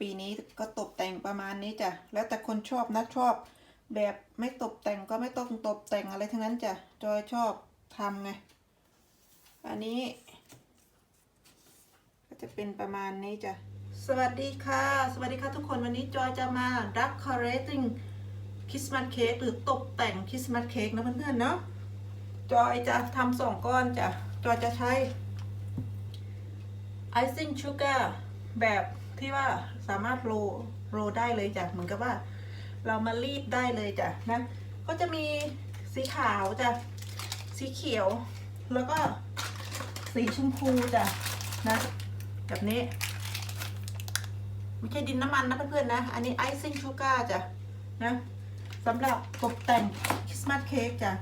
ปีนี้ก็ตกแต่งประมาณนี้จ้ะ แล้วแต่คนชอบนะชอบ แบบไม่ตกแต่งก็ไม่ต้องตกแต่งอะไรทั้งนั้นจ้ะ จอยชอบทำไง อันนี้ ก็จะเป็นประมาณนี้จ้ะ สวัสดีค่ะ สวัสดีค่ะทุกคนวันนี้จอยจะมา decorating คริสต์มาสเค้กหรือตกแต่งคริสต์มาสเค้กนะเพื่อนๆเนาะ จอยจะทำสองก้อนจ้ะ จอยจะใช้ icing sugar แบบที่ว่า สามารถโรโรได้เลยจ้ะเหมือนกับว่า เรามารีดได้เลยจ้ะนะก็จะมีสีขาวจ้ะสีเขียว แล้วก็สีชมพูจ้ะนะแบบนี้ไม่ใช่ดินน้ำมันนะเพื่อนๆนะ อันนี้ไอซิ่งชูการ์จ้ะนะสำหรับตกแต่งคริสต์มาสเค้กจ้ะ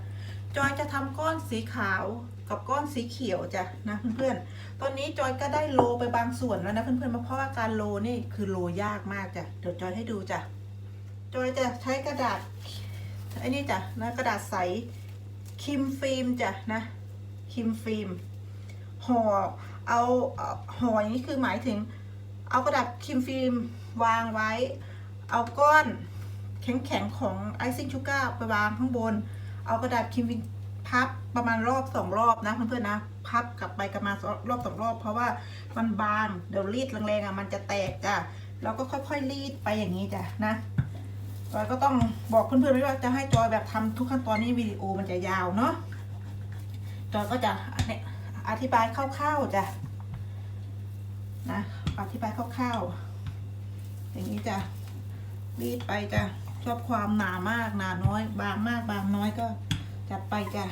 จอยจะทำก้อนสีขาว กับก้อนสีเขียวจ้ะนะเพื่อนๆ ตอนนี้จอยก็ได้โลไปบางส่วนแล้วนะเพื่อนๆเพราะว่าการโลนี่คือโลยากมากจ้ะเดี๋ยวจอยให้ดูจ้ะจอยจะใช้กระดาษไอ้นี่จ้ะนะกระดาษใสคิมฟิล์มจ้ะนะคิมฟิล์มห่อเอาเอาห่ออย่างนี้คือหมายถึง เอากระดาษคิมฟิล์มวางไว้ เอาก้อนแข็งๆของไอซิ่งชูการ์ไปวางข้างบน เอากระดาษคิมฟิล์ม พับประมาณรอบสองรอบนะเพื่อนๆนะพับกลับไปกลับมารอบสองรอบ เพราะว่ามันบางเดี๋ยวรีดแรงๆอะมันจะแตกจ้ะแล้วก็ค่อยๆรีดไปอย่างนี้จ้ะนะจอยก็ต้องบอกเพื่อนๆไว้ว่าจะให้จอยแบบทำทุกขั้นตอนนี้วิดีโอมันจะยาวเนาะจอยก็จะเนี่ยอธิบายคร่าวๆจ้ะนะอธิบายคร่าวๆอย่างนี้จะรีดไปจ้ะชอบความหนามากหนาน้อย บางมากบางน้อยก็ จัดไปจ้ะ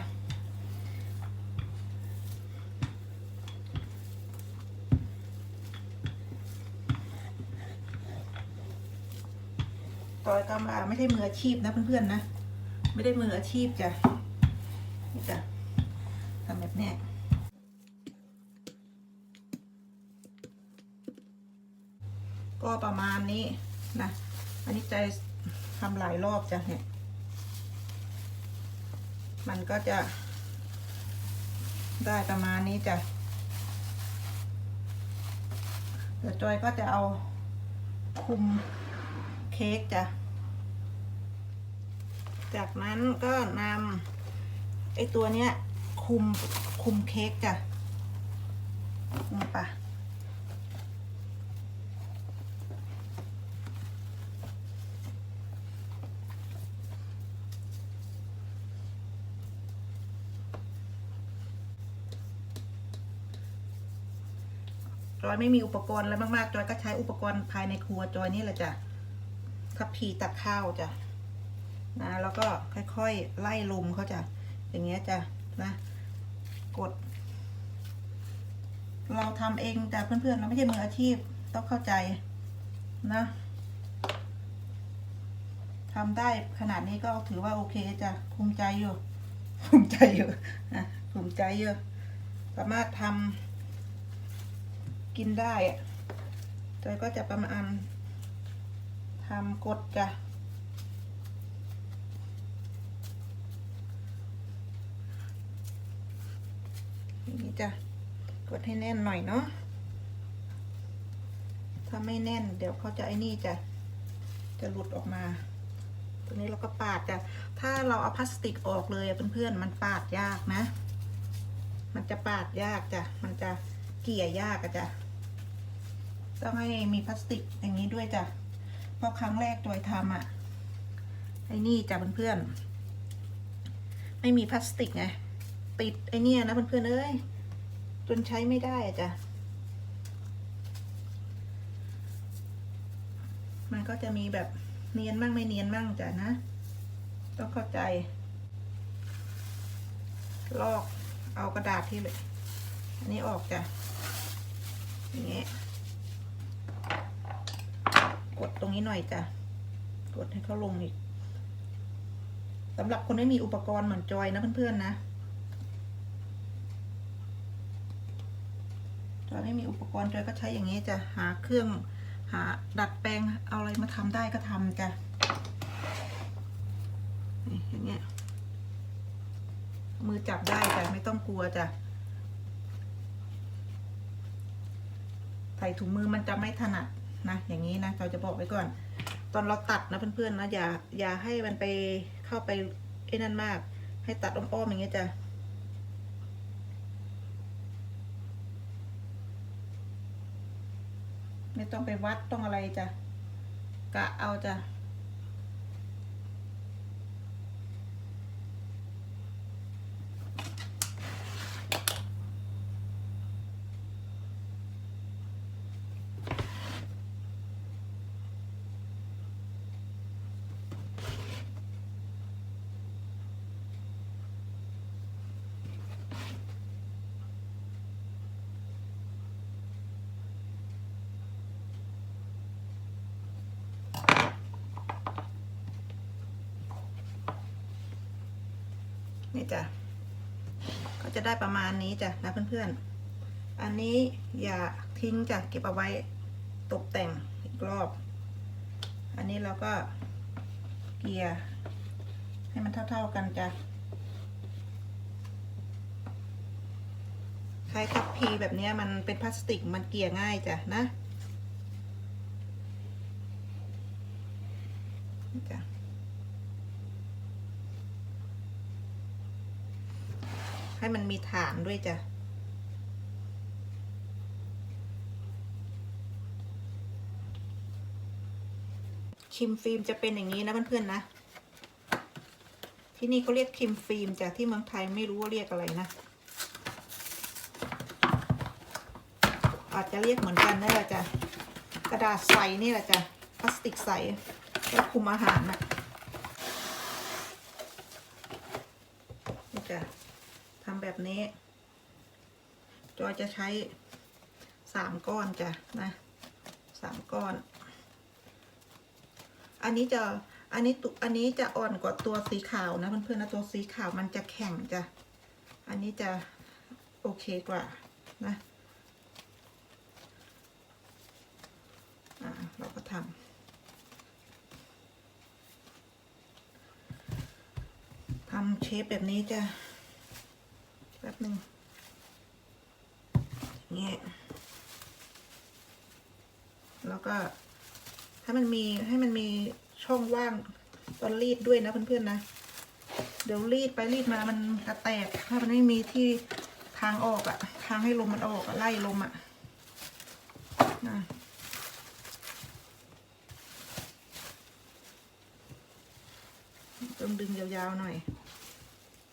จอยก็มาไม่ใช่มืออาชีพนะเพื่อนๆนะ ไม่ได้มืออาชีพจ้ะนี่จ้ะทำแบบเนี้ยก็ประมาณนี้นะ อันนี้ใจทำหลายรอบจ้ะเนี่ย มันก็จะ ได้ประมาณนี้จ้ะเดี๋ยวจอยก็จะเอาคุมเค้กจ้ะ จากนั้นก็นำไอตัวเนี้ยคุมคุมเค้กจ้ะนี่ป จอยไม่มีอุปกรณ์อะไรมากๆ จอยก็ใช้อุปกรณ์ภายในครัวจอยนี่แหละจ้ะทัพพีตักข้าวจ้ะนะแล้วก็ค่อยๆไล่ลมเขาจ้ะอย่างเงี้ยจ้ะนะ กด เราทำเองแต่เพื่อนๆเราไม่ใช่มืออาชีพต้องเข้าใจนะทำได้ขนาดนี้ก็ถือว่าโอเคจ้ะภูมิใจอยู่ภูมิใจอยู่นะภูมิใจอยู่สามารถทำ กินได้อะจอยก็จะประมาณทำกดจ้ะนี้จ้ะกดให้แน่นหน่อยเนาะถ้าไม่แน่น เดี๋ยวเขาจะไอ้นี่จะจะหลุดออกมา ตัวนี้เราก็ปาดจ้ะถ้าเราเอาพลาสติกออกเลยอะเพื่อนๆมันปาดยากนะ มันจะปาดยากจ้ะมันจะเกี่ยยากอะจ้ะ ต้องให้มีพลาสติกอย่างนี้ด้วยจ้ะเพราะครั้งแรกจอยทำอะไอ้นี่จ้ะเพื่อนๆไม่มีพลาสติกไงติดไอ้เนี่ยนะเพื่อนๆเอ้ยจนใช้ไม่ได้อะจ้ะมันก็จะมีแบบเนียนมั่งไม่เนียนมั่งจ้ะนะ ต้องเข้าใจ ลอกเอากระดาษที่เลยอันนี้ออกจ้ะอย่างเงี้ย กดตรงนี้หน่อยจ้ะ กดให้เขาลงอีกสำหรับคนไม่มีอุปกรณ์เหมือนจอยนะเพื่อนๆนะจอยไม่มีอุปกรณ์จอยก็ใช้อย่างนี้จ้ะหาเครื่องหาดัดแปลงเอาอะไรมาทำได้ก็ทำจ้ะนี่อย่างเงี้ยมือจับได้จ้ะไม่ต้องกลัวจ้ะใส่ถุงมือมันจะไม่ถนัด นะอย่างนี้นะเราจะบอกไว้ก่อน ตอนเราตัดนะเพื่อนๆนะอย่าอย่าให้มันไปเข้าไปไอ้นั่นมาก ให้ตัดอ้อมๆอย่างเงี้ยจะไม่ต้องไปวัดต้องอะไรจ้ะกะเอาจ้ะ นี่จ้ะก็จะได้ประมาณนี้จ้ะนะเพื่อนๆ อันนี้อย่าทิ้งจ้ะเก็บเอาไว้ตกแต่งอีกรอบ อันนี้เราก็เกลี่ยให้มันเท่าๆกันจ้ะใช้ทับพีแบบนี้มันเป็นพลาสติกมันเกลี่ยง่ายจ้ะนะจ้ะ ให้มันมีฐานด้วยจ้ะคิมฟิล์มจะเป็นอย่างนี้นะเพื่อนๆนะ ที่นี่เขาเรียกคิมฟิล์มจ้ะที่เมืองไทยไม่รู้ว่าเรียกอะไรนะ อาจจะเรียกเหมือนกันนั่นแหละจ้ะกระดาษใสนี่แหละจ้ะพลาสติกใสไว้คุมอาหารนะนี่จ้ะ แบบนี้ จอยจะใช้สามก้อนจ้ะนะสามก้อน อันนี้จะอันนี้ตุอันนี้จะอ่อนกว่าตัวสีขาวนะเพื่อนๆนะตัวสีขาวมันจะแข็งจ้ะอันนี้จะโอเคกว่านะอ่าเราก็ทำทำเชฟแบบนี้จะ แป๊บหนึ่งเงี้ยแล้วก็ให้มันมีให้มันมีช่องว่างตอนรีดด้วยนะเพื่อนๆนะ เดี๋ยวรีดไปรีดมามันจะแตก ถ้ามันไม่มีที่ทางออกอะทางให้ลมมันออกอะไล่ลมอะนะต้องดึงยาวๆหน่อย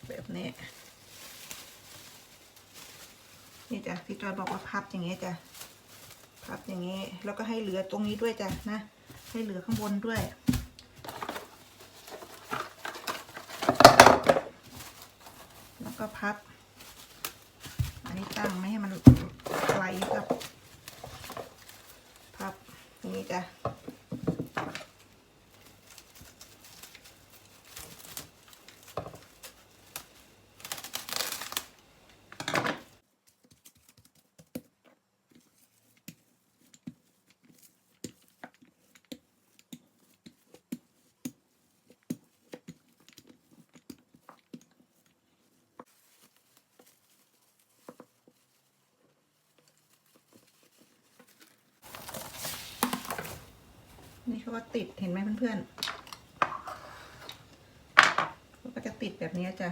แบบนี้ นี่จ้ะพี่จอยบอกว่าพับอย่างเงี้ยจ้ะพับอย่างเงี้ยแล้วก็ให้เหลือตรงนี้ด้วยจ้ะนะ ให้เหลือข้างบนด้วยแล้วก็พับ อันนี้ตั้งไม่ให้มันไหลกับพับอย่างนี้จ้ะ เขาก็ติดเห็นไหมเพื่อนๆก็จะติดแบบนี้จ้ะ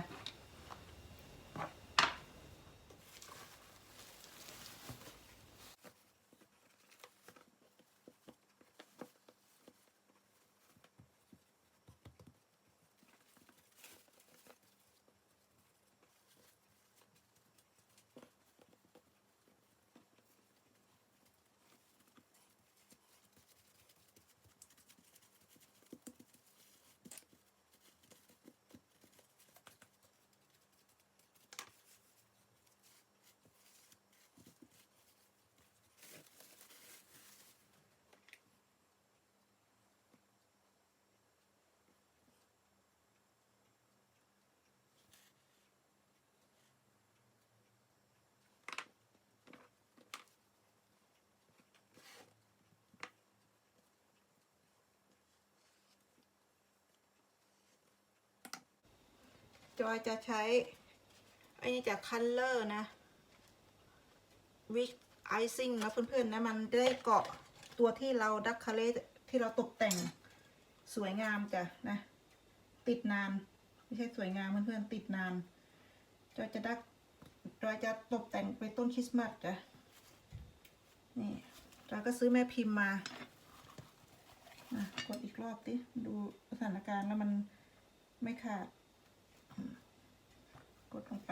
จอยจะใช้อ้นี่จากคัลเลอร์นะ วิกไอซิ่งนะเพื่อนๆนะ มันได้เกาะตัวที่เราดักคาเลที่เราตกแต่งสวยงามจ้ะนะ ติดนาน ไม่ใช่สวยงามเพื่อนๆติดนาน จอยจะดักจอยจะตกแต่งไปต้นคริสต์มาสจ้ะนี่จอยก็ซื้อแม่พิมพ์มานะกดอีกรอบดิดูสถานการณ์แล้วมันไม่ขาด กดลงไป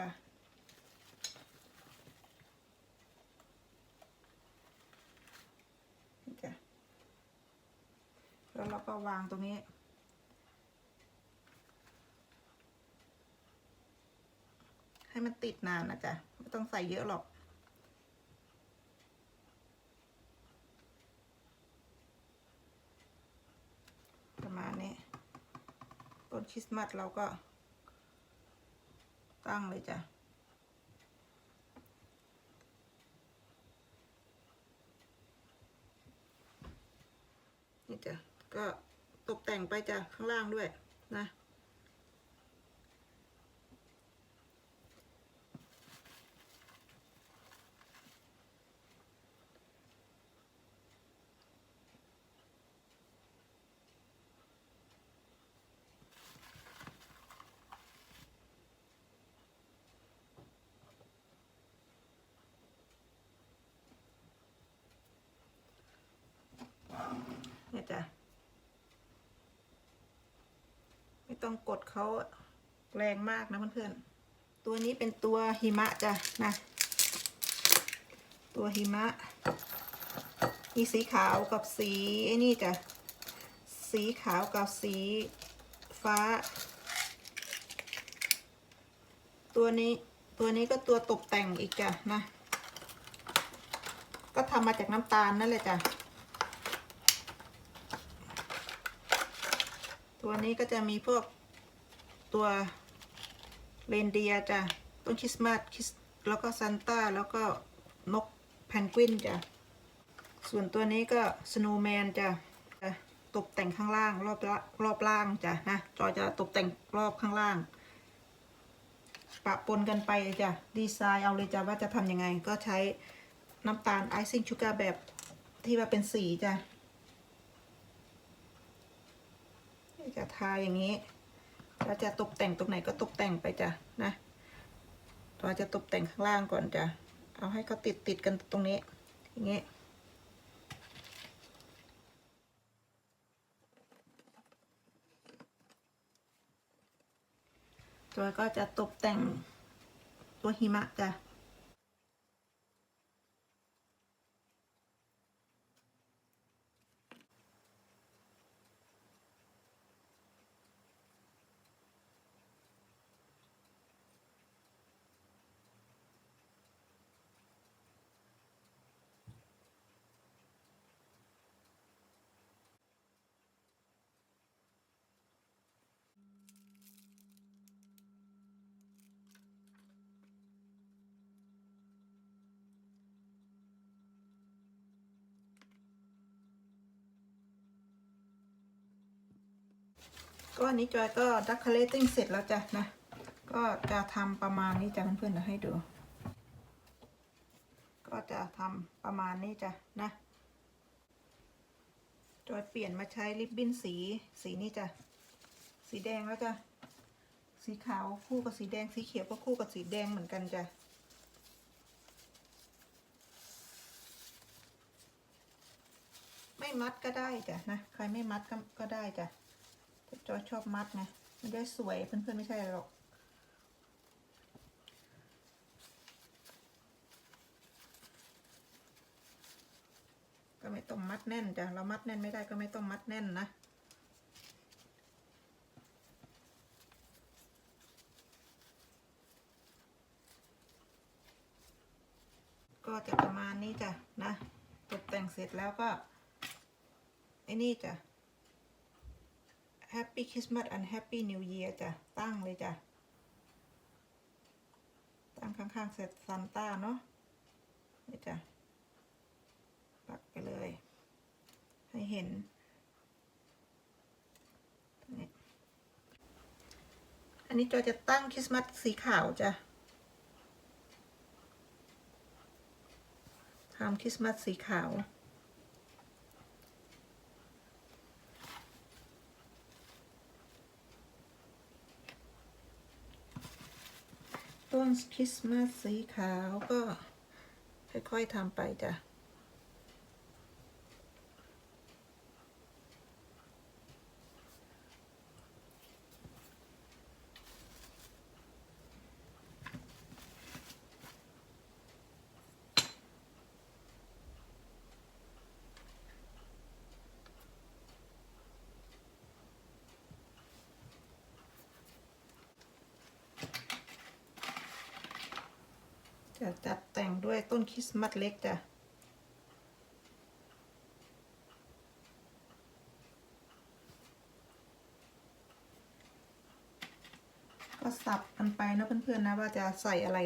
นี่จ้ะแล้วเราก็วางตรงนี้ให้มันติดนานนะจ๊ะไม่ต้องใส่เยอะหรอก ประมาณนี้ต้นคริสต์มาสเราก็ ตั้งเลยจ้ะนี่จ้ะก็ตกแต่งไปจ้ะข้างล่างด้วยนะ จ้ะ ไม่ต้องกดเขาแรงมากนะเพื่อนๆ ตัวนี้เป็นตัวหิมะจ้ะนะตัวหิมะ มีสีขาวกับสีไอ้นี่จ้ะ สีขาวกับสีฟ้า ตัวนี้ตัวนี้ก็ตัวตกแต่งอีกจ้ะนะ ก็ทำมาจากน้ำตาลนั่นแหละจ้ะ ตัวนี้ก็จะมีพวกตัวเรนเดียจ้ะต้นคริสต์มาสคริสแล้วก็ซันต้าแล้วก็นกแพนกวินจ้ะส่วนตัวนี้ก็สโนว์แมนจ้ะตกแต่งข้างล่างรอบละรอบล่างจ้ะนะจอยจะตกแต่งรอบข้างล่าง ปะปนกันไปจ้ะดีไซน์เอาเลยจ้ะว่าจะทำยังไงก็ใช้น้ำตาลไอซิ่งชูการ์แบบที่ว่าเป็นสีจ้ะ จะทาอย่างนี้เราจะตกแต่งตรงไหนก็ตกแต่งไปจ้ะนะเราจะตกแต่งข้างล่างก่อนจ้ะเอาให้เขาติดติดกันตรงนี้ อย่างนี้ตัวก็จะตกแต่งตัวหิมะจ้ะ ก็อันนี้จอยก็ดักคาเลติ้งเสร็จแล้วจ้ะนะ ก็จะทำประมาณนี้จ้ะเพื่อนๆเดี๋ยวให้ดู ก็จะทำประมาณนี้จ้ะนะจอยเปลี่ยนมาใช้ริบบิ้นสีสีนี้จ้ะ สีแดงแล้วจ้ะ สีขาวคู่กับสีแดง สีเขียวก็คู่กับสีแดงเหมือนกันจ้ะไม่มัดก็ได้จ้ะนะ ใครไม่มัดก็ก็ได้จ้ะ จอยชอบมัดไงมันได้สวยเพื่อนๆไม่ใช่หรอกก็ไม่ต้องมัดแน่นจ้ะเรามัดแน่นไม่ได้ก็ไม่ต้องมัดแน่นนะก็จะประมาณนี้จ้ะนะตกแต่งเสร็จแล้วก็ไอ้นี่จ้ะ Happy Christmas and Happy New Year จ้ะ ตั้งเลยจ้ะ ตั้งข้างๆเสร็จซันต้าเนาะนี่จ้ะปักไปเลย ให้เห็นนี่อันนี้จอจะตั้งคริสต์มาสสีขาวจ้ะทำคริสต์มาสสีขาว คริสต์มาสสีขาวก็ค่อย ๆทำไปจ้ะ จะจัดแต่งด้วยต้นคริสต์มาสเล็กจ้ะก็สับกันไปนะเพื่อนๆนะว่าจะใส่อะไร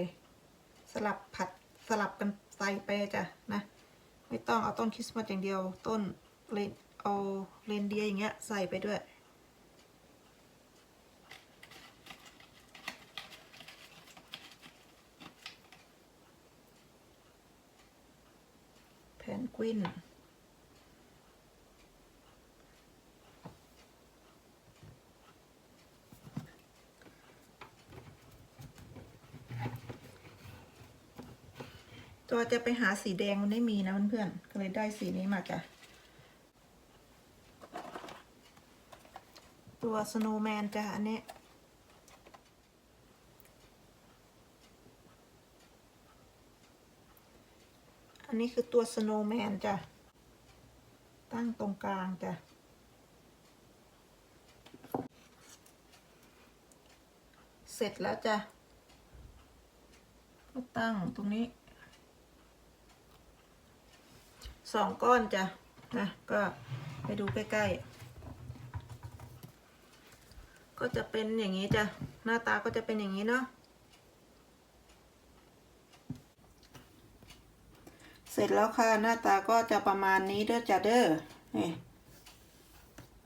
สลับผัดสลับกันใส่ไปจ้ะนะไม่ต้องเอาต้นคริสต์มาสอย่างเดียวต้นเลนเอาเรนเดียอย่างเงี้ยใส่ไปด้วย แพนก วินตัวจะไปหาสีแดงมันไม่มีนะเพื่อนๆก็เลยได้สีนี้มาจ้ะ ตัวสโนว์แมนจ้ะอันนี้ อันนี้คือตัวสโนว์แมนจ้ะ ตั้งตรงกลางจ้ะ เสร็จแล้วจ้ะก็ตั้งตรงนี้สองก้อนจ้ะนะก็ไปดูใกล้ๆ ก็จะเป็นอย่างนี้จ้ะ หน้าตาก็จะเป็นอย่างนี้เนาะ เสร็จแล้วค่ะหน้าตาก็จะประมาณนี้เด้อจ้ะเด้อนี่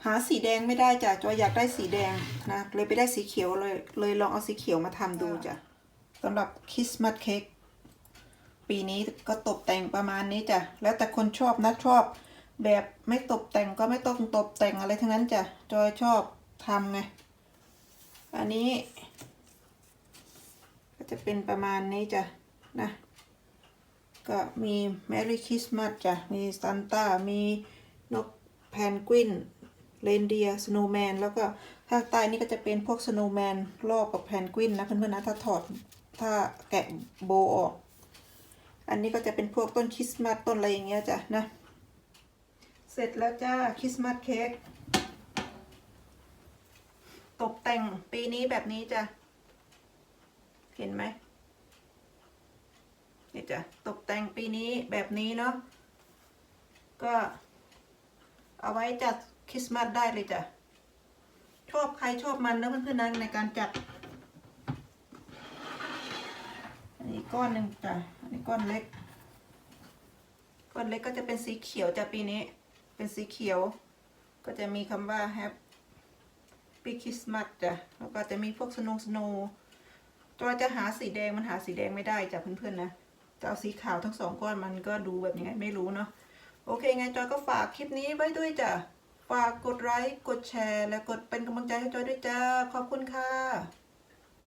หาสีแดงไม่ได้จ้ะจอยอยากได้สีแดงนะเลยไปได้สีเขียวเลย เลยลองเอาสีเขียวมาทำดูจ้ะสำหรับคริสต์มาสเค้กปีนี้ก็ตกแต่งประมาณนี้จ้ะแล้วแต่คนชอบนะชอบ แบบไม่ตกแต่งก็ไม่ต้องตกแต่งอะไรทั้งนั้นจ้ะจอยชอบทำไงอันนี้ ก็จะเป็นประมาณนี้จ้ะนะ ก็มี Merry Christmas จ้ะ มีซานต้า มีนกแพนกวินเรนเดียสโนว์แมนแล้วก็ถ้าใต้นี่ก็จะเป็นพวกสโนว์แมนรอบกับแพนกวินนะเพื่อนๆนะถ้าถอดถ้าแกะโบออก อันนี้ก็จะเป็นพวกต้นคริสต์มาสต้นอะไรอย่างเงี้ยจ้ะนะ เสร็จแล้วจ้าคริสต์มาสเค้กตกแต่งปีนี้แบบนี้จ้ะ เห็นไหม นี่จ้ะตกแต่งปีนี้แบบนี้เนาะก็เอาไว้จัดคริสต์มาสได้เลยจ้ะชอบใครชอบมันนะเพื่อนๆนะในการจัดอันนี้ก้อนหนึ่งจ้ะอันนี้ก้อนเล็ก ก้อนเล็กก็จะเป็นสีเขียวจ้ะปีนี้ เป็นสีเขียว ก็จะมีคำว่า Happy Christmas จ้ะแล้วก็จะมีพวกสโนว์สโนว์จอยจะหาสีแดงมันหาสีแดงไม่ได้จ้ะเพื่อนๆนะ จะเอาสีขาวทั้งสองก้อนมันก็ดูแบบยังไงไม่รู้เนาะโอเคไงจอยก็ฝากคลิปนี้ไว้ด้วยจ้ะฝากกดไลค์กดแชร์ และกดเป็นกำลังใจให้จอยด้วยจ้าขอบคุณค่ะ